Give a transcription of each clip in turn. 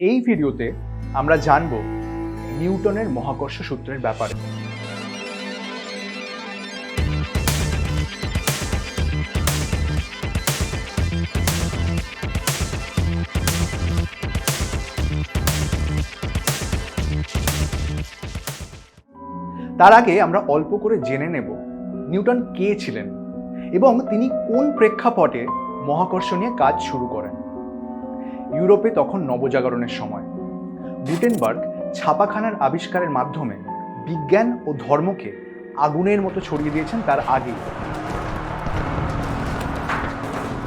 এই ভিডিওতে আমরা জানব নিউটনের মহাকর্ষ সূত্রের ব্যাপারে। তার আগে আমরা অল্প করে জেনে নেব নিউটন কে ছিলেন এবং তিনি কোন প্রেক্ষাপটে মহাকর্ষ নিয়ে কাজ শুরু করেন। ইউরোপে তখন নবজাগরণের সময়। গুটেনবার্গ ছাপাখানার আবিষ্কারের মাধ্যমে বিজ্ঞান ও ধর্মকে আগুনের মতো ছড়িয়ে দিয়েছেন তার আগেই।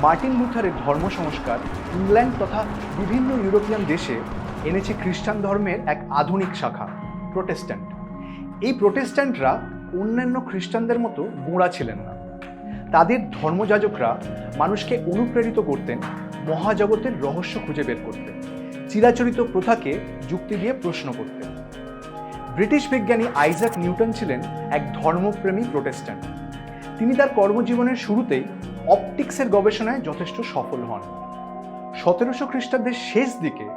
মার্টিন লুথারের ধর্ম সংস্কার ইংল্যান্ড তথা বিভিন্ন ইউরোপিয়ান দেশে এনেছে খ্রিস্টান ধর্মের এক আধুনিক শাখা, প্রোটেস্ট্যান্ট। এই প্রোটেস্ট্যান্টরা অন্যান্য খ্রিস্টানদের মতো গোঁড়া ছিলেন না। তাদের ধর্মযাজকরা মানুষকে অনুপ্রেরিত করতেন, মহাজগতের রহস্য খুঁজে বের করতেন, চিরাচরিত প্রথাকে যুক্তি দিয়ে প্রশ্ন করতেন। ব্রিটিশ বিজ্ঞানী আইজাক নিউটন ছিলেন এক ধর্মপ্রেমী প্রোটেস্ট্যান্ট। তিনি তার কর্মজীবনের শুরুতেই অপটিক্সের গবেষণায় যথেষ্ট সফল হন। সতেরোশো খ্রিস্টাব্দের শেষ দিকে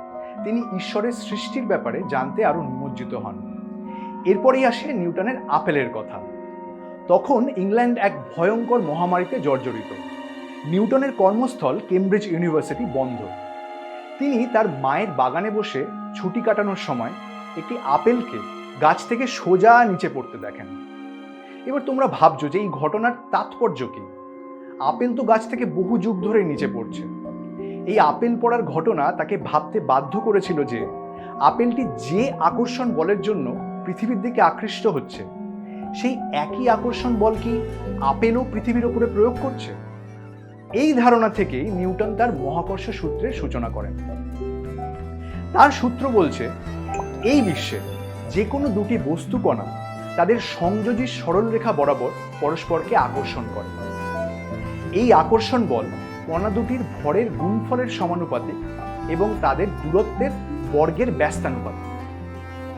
তিনি ঈশ্বরের সৃষ্টির ব্যাপারে জানতে আরও নিমজ্জিত হন। এরপরেই আসে নিউটনের আপেলের কথা। তখন ইংল্যান্ড এক ভয়ঙ্কর মহামারীতে জর্জরিত। নিউটনের কর্মস্থল কেমব্রিজ ইউনিভার্সিটি বন্ধ। তিনি তার মায়ের বাগানে বসে ছুটি কাটানোর সময় একটি আপেলকে গাছ থেকে সোজা নিচে পড়তে দেখেন। এবার তোমরা ভাবছ যে এই ঘটনার তাৎপর্য কি? আপেল তো গাছ থেকে বহু যুগ ধরে নিচে পড়ছে। এই আপেল পড়ার ঘটনা তাকে ভাবতে বাধ্য করেছিল যে আপেলটি যে আকর্ষণ বলের জন্য পৃথিবীর দিকে আকৃষ্ট হচ্ছে। সেই একই আকর্ষণ বল কি আপেলও পৃথিবীর ওপরে প্রয়োগ করছে? এই ধারণা থেকেই নিউটন তার মহাকর্ষ সূত্রের সূচনা করেন। তার সূত্র বলছে, এই বিশ্বে যে কোনো দুটি বস্তু কণা তাদের সংযোজী সরলরেখা বরাবর পরস্পরকে আকর্ষণ করে। এই আকর্ষণ বল কণা দুটির ভরের গুণফলের সমানুপাতিক এবং তাদের দূরত্বের বর্গের ব্যস্তানুপাতিক।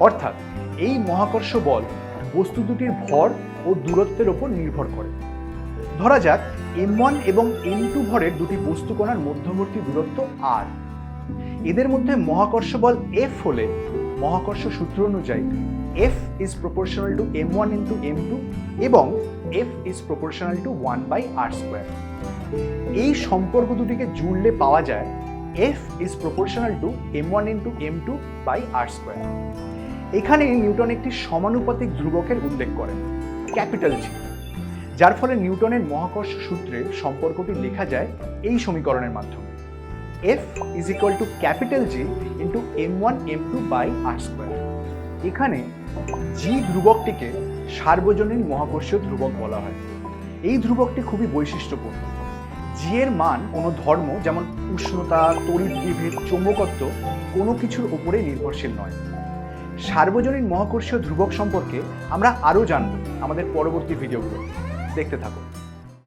অর্থাৎ এই মহাকর্ষ বল বস্তু দুটির ভর ও দূরত্বের ওপর নির্ভর করে। ধরা যাক এম ওয়ান এবং এম টু ভরের দুটি বস্তুকণার মধ্যবর্তী দূরত্ব আর এদের মধ্যে মহাকর্ষ বল এফ হলে মহাকর্ষ সূত্র অনুযায়ী F is proportional to M one into M two এবং F is proportional to one by R square এই সম্পর্ক দুটিকে জুড়লে পাওয়া যায় F is proportional to M one into M two by R square এখানে নিউটন একটি সমানুপাতিক ধ্রুবকের উল্লেখ করেন, ক্যাপিটাল জি যার ফলে নিউটনের মহাকর্ষ সূত্রে সম্পর্কটি লেখা যায় এই সমীকরণের মাধ্যমে। F is equal to capital G into M one M two by R square এখানে জি ধ্রুবকটিকে সার্বজনীন মহাকর্ষীয় ধ্রুবক বলা হয়। এই ধ্রুবকটি খুবই বৈশিষ্ট্যপূর্ণ। জি এর মান কোনো ধর্ম, যেমন উষ্ণতা, তড়িৎ বিভেদ, চৌম্বকত্ব, কোনো কিছুর উপরে নির্ভরশীল নয়। সার্বজনীন মহাকর্ষীয় ধ্রুবক সম্পর্কে আমরা আরও জানব আমাদের পরবর্তী ভিডিওগুলো দেখতে থাকো